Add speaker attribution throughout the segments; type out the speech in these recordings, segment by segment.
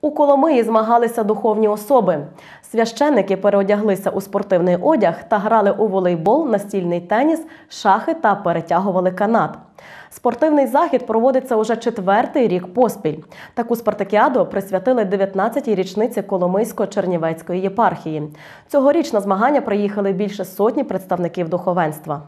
Speaker 1: У Коломиї змагалися духовні особи. Священники переодяглися у спортивний одяг та грали у волейбол, настільний теніс, шахи та перетягували канат. Спортивний захід проводиться уже четвертий рік поспіль. Таку спартакіаду присвятили 19-й річниці Коломийсько-Чернівецької єпархії. Цьогоріч на змагання приїхали більше сотні представників духовенства.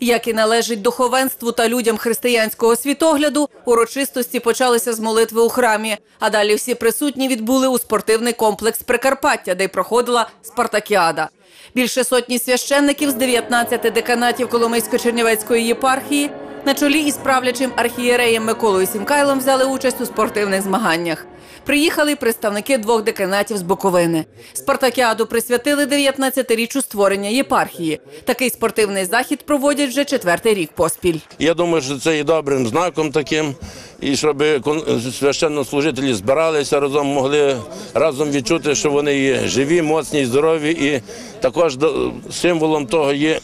Speaker 2: Як і належить духовенству та людям християнського світогляду, урочистості почалися з молитви у храмі. А далі всі присутні відбули у спортивний комплекс Прикарпаття, де й проходила спартакіада. Більше сотні священників з 19 деканатів Коломийсько-Чернівецької єпархії на чолі із правлячим архієреєм Миколою Сімкайлом взяли участь у спортивних змаганнях. Приїхали представники двох деканатів з Буковини. Спартакіаду присвятили 19-річчю створення єпархії. Такий спортивний захід проводять вже четвертий рік поспіль.
Speaker 3: Я думаю, що це є добрим знаком таким, і щоб священнослужителі збиралися разом, могли разом відчути, що вони є живі, моцні, здорові, і також символом того є.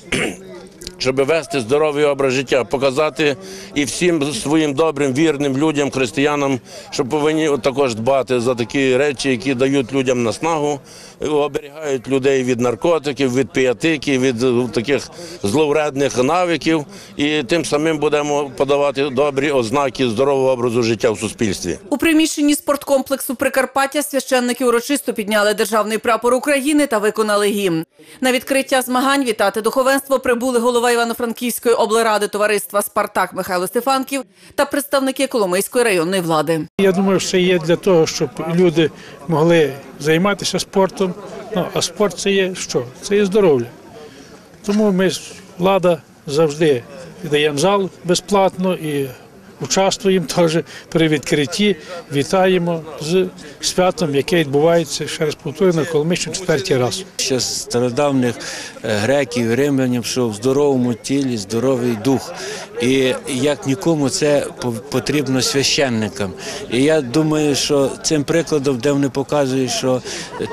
Speaker 3: Щоб вести здоровий образ життя, показати і всім своїм добрим, вірним людям, християнам, що повинні також дбати за такі речі, які дають людям наснагу, оберігають людей від наркотиків, від піятики, від е, таких зловредних навиків, і тим самим будемо подавати добрі ознаки здорового образу життя в суспільстві.
Speaker 2: У приміщенні спорткомплексу Прикарпаття священники урочисто підняли державний прапор України та виконали гімн. На відкриття змагань вітати духовенство прибули голова Івано-Франківської облради товариства Спартак Михайло Стефанків та представники Коломийської районної влади.
Speaker 4: Я думаю, що є для того, щоб люди могли займатися спортом. Ну, а спорт це є що? Це є здоров'я. Тому ми, влада, завжди даємо зал безплатно і участвуємо теж при відкритті. Вітаємо з святом, яке відбувається, ще раз повторюю, на Коломищу четвертий раз.
Speaker 5: ще з стародавних е, греків, римлянів, що в здоровому тілі здоровий дух. І як нікому це по- потрібно священникам. І я думаю, що цим прикладом, де вони показують, що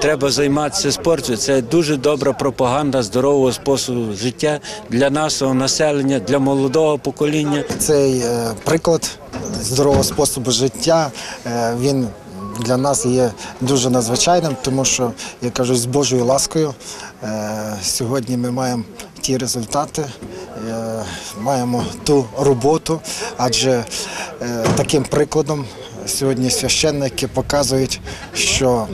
Speaker 5: треба займатися спортом, це дуже добра пропаганда здорового способу життя для нашого населення, для молодого покоління.
Speaker 6: Цей е, приклад здорового способу життя е, він для нас є дуже надзвичайним, тому що я кажу, з Божою ласкою е, сьогодні ми маємо ті результати, е, маємо ту роботу, адже таким прикладом сьогодні священники показують, що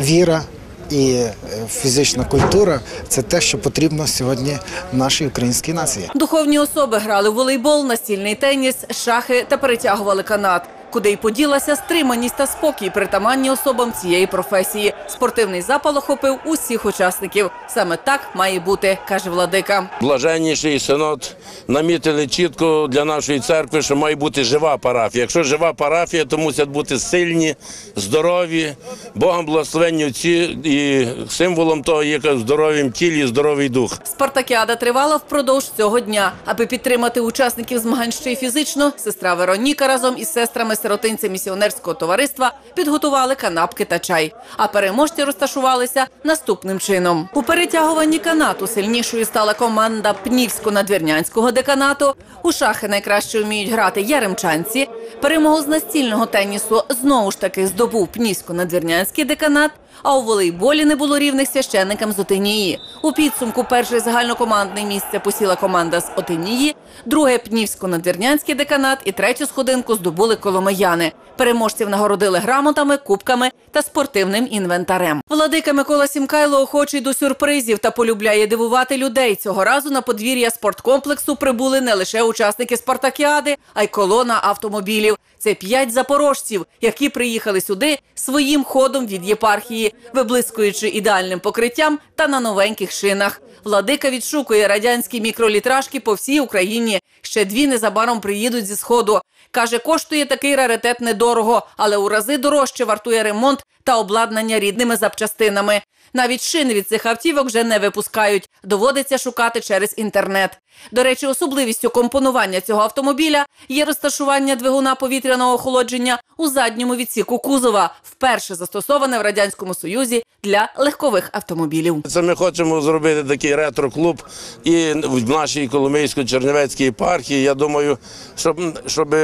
Speaker 6: віра. І е, фізична культура це те, що потрібно сьогодні нашій українській нації.
Speaker 2: Духовні особи грали в волейбол, настільний теніс, шахи та перетягували канат. Куди й поділася стриманість та спокій, притаманні особам цієї професії. Спортивний запал охопив усіх учасників. Саме так має бути, каже владика.
Speaker 3: Блаженніший синод намітили чітко для нашої церкви, що має бути жива парафія. Якщо жива парафія, то мусять бути сильні, здорові, Богом благословенні отці, і символом того є в здоровім тілі, здоровий дух.
Speaker 2: Спартакіада тривала впродовж цього дня. Аби підтримати учасників змагань ще й фізично, сестра Вероніка разом із сестрами сиротинця місіонерського товариства підготували канапки та чай. А переможці розташувалися наступним чином. У перетягуванні канату сильнішою стала команда Пнівсько-надвірнянського деканату. У шахи найкраще вміють грати яремчанці. Перемогу з настільного тенісу знову ж таки здобув Пнівсько-надвірнянський деканат. А у волейболі не було рівних священникам з Отинії. У підсумку перше загальнокомандне місце посіла команда з Отинії, друге Пнівсько-надвірнянський деканат і третю сходинку здобули коломияни. Переможців нагородили грамотами, кубками та спортивним інвентарем. Владика Микола Сімкайло охочий до сюрпризів та полюбляє дивувати людей. Цього разу на подвір'я спорткомплексу прибули не лише учасники спартакіади, а й колона автомобілів. Це п'ять запорожців, які приїхали сюди своїм ходом від єпархії, виблискуючи ідеальним покриттям та на новеньких шинах. Владика відшукує радянські мікролітражки по всій Україні. Ще дві незабаром приїдуть зі сходу. Каже, коштує такий раритет недорого, але у рази дорожче вартує ремонт та обладнання рідними запчастинами. Навіть шини від цих автівок вже не випускають. Доводиться шукати через інтернет. До речі, особливістю компонування цього автомобіля є розташування двигуна повітряного охолодження у задньому відсіку кузова, вперше застосоване в радянському союзі для легкових автомобілів.
Speaker 3: Це ми хочемо зробити такий ретро-клуб і в нашій Коломийсько-Чернівецькій єпархії. Я думаю, щоб, щоб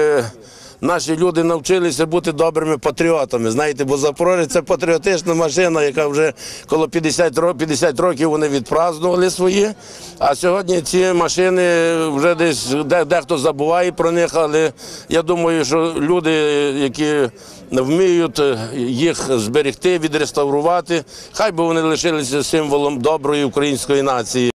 Speaker 3: наші люди навчилися бути добрими патріотами. Знаєте, бо Запорожець це патріотична машина, яка вже коло 50 років, 50 років вони відпразнували свої. А сьогодні ці машини вже десь де- дехто забуває про них, але я думаю, що люди, які вміють їх зберегти, відреставрувати, хай би вони лишилися символом доброї української нації.